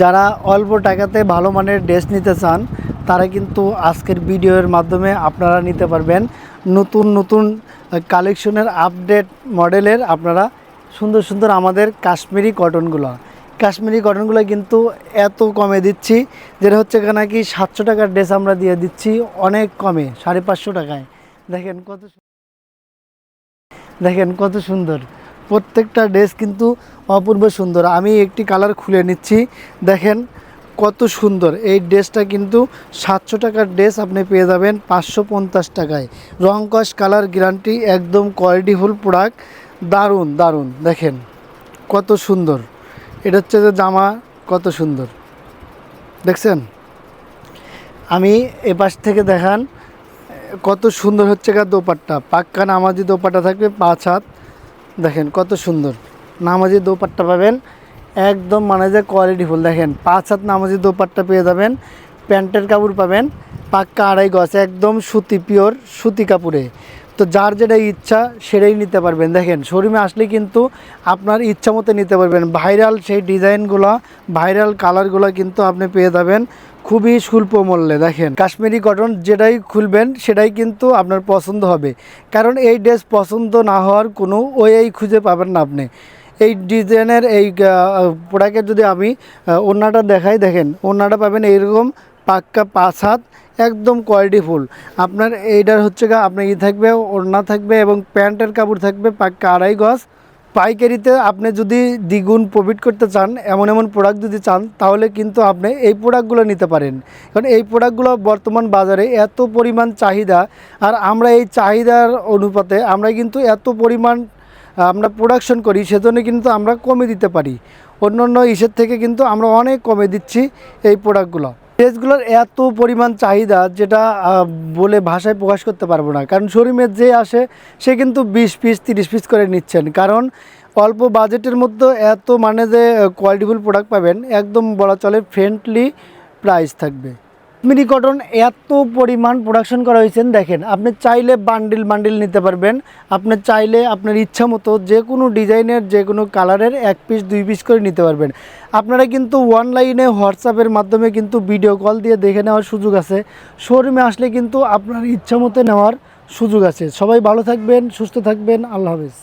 যারা অল্প টাকাতে ভালো মানের ড্রেস নিতে চান, তারা কিন্তু আজকের ভিডিওর মাধ্যমে আপনারা নিতে পারবেন নতুন নতুন কালেকশনের আপডেট মডেলের আপনারা সুন্দর সুন্দর আমাদের কাশ্মীরি কটনগুলো। কাশ্মীরি কটনগুলো কিন্তু এত কমে দিচ্ছি, যেটা হচ্ছে নাকি সাতশো টাকার ড্রেস আমরা দিয়ে দিচ্ছি, অনেক কমে, সাড়ে পাঁচশো টাকায়। দেখেন কত দেখেন কত সুন্দর। প্রত্যেকটা ড্রেস কিন্তু অপূর্ব সুন্দর। আমি একটি কালার খুলে নিচ্ছি। দেখেন কত সুন্দর। এই ড্রেসটা কিন্তু সাতশো টাকার ড্রেস আপনি পেয়ে যাবেন পাঁচশো পঞ্চাশ টাকায়। রং কস কালার গ্যারান্টি, একদম কোয়ালিটিফুল প্রোডাক্ট। দারুণ দারুণ। দেখেন কত সুন্দর। এটা হচ্ছে যে জামা, কত সুন্দর। দেখছেন? আমি এ পাশ থেকে দেখান, কত সুন্দর হচ্ছে গা দোপাট্টা। পাক্কা নামাজি দোপাট্টা থাকবে, পাঁচ হাত। দেখেন কত সুন্দর। নামাজি দোপাট্টা পাবেন। একদম মানে যে কোয়ালিটিফুল দেখেন। পাঁচ হাত নামাজি দোপাট্টা পেয়ে যাবেন। প্যান্টের কাপড় পাবেন। পাক্কা আড়াই গছ একদম সুতি পিওর সুতি কাপড়ে। তো যার যেটা ইচ্ছা সেটাই নিতে পারবেন। দেখেন শোরুমে আসলে কিন্তু আপনার ইচ্ছা মতো নিতে পারবেন। ভাইরাল সেই ডিজাইনগুলো ভাইরাল কালারগুলো কিন্তু আপনি পেয়ে যাবেন খুবই স্বল্প মূল্যে। দেখেন কাশ্মীরি কটন যেটাই খুলবেন সেটাই কিন্তু আপনার পছন্দ হবে। কারণ এই ড্রেস পছন্দ না হওয়ার কোনো ওয়েই খুঁজে পাবেন না আপনি। এই ডিজাইনের এই প্রোডাক্টের যদি আমি আহ, ওড়নাটা দেখাই দেখেন ওড়নাটা পাবেন এইরকম পাক্কা পাঁচ হাত, একদম কোয়ালিটিফুল আপনার এইটার হচ্ছে গা, আপনার ই থাকবে, ওড়না থাকবে এবং প্যান্টের কাপড় থাকবে, পাক্কা আড়াই গজ। পাইকারিতে আপনি যদি দ্বিগুণ প্রফিট করতে চান, এমন এমন প্রোডাক্ট যদি চান, তাহলে কিন্তু আপনি এই প্রোডাক্টগুলো নিতে পারেন। কারণ এই প্রোডাক্টগুলো বর্তমান বাজারে এত পরিমাণ চাহিদা, আর আমরা এই চাহিদার অনুপাতে আমরা কিন্তু এত পরিমাণ, আমরা প্রোডাকশন করি, সেজন্য কিন্তু আমরা কমে দিতে পারি। অন্য অন্য ইসের থেকে কিন্তু আমরা অনেক কমে দিচ্ছি এই প্রোডাক্টগুলো ড্রেসগুলোর এত পরিমাণ চাহিদা যেটা বলে ভাষায় প্রকাশ করতে পারব না। কারণ শোরুমের যে আসে, সে কিন্তু বিশ পিস, তিরিশ পিস করে নিচ্ছেন। কারণ অল্প বাজেটের মধ্যে এত মানে যে কোয়ালিটিফুল প্রোডাক্ট পাবেন, একদম বলা চলে ফ্রেন্ডলি প্রাইস থাকবে। মিনি কটন এত পরিমাণ প্রোডাকশন করা হয়েছে দেখেন, আপনি চাইলে বান্ডিল বান্ডিল নিতে পারবেন। আপনি চাইলে আপনার ইচ্ছা মতো যে কোনো ডিজাইনের, যে কোনো কালারের এক পিস দুই পিস করে নিতে পারবেন। আপনারা কিন্তু অনলাইনে হোয়াটসঅ্যাপের মাধ্যমে কিন্তু ভিডিও কল দিয়ে দেখে নেওয়ার সুযোগ আছে। শোরুমে আসলে কিন্তু আপনার ইচ্ছা মতো নেওয়ার সুযোগ আছে। সবাই ভালো থাকবেন, সুস্থ থাকবেন। আল্লাহ হাফেজ।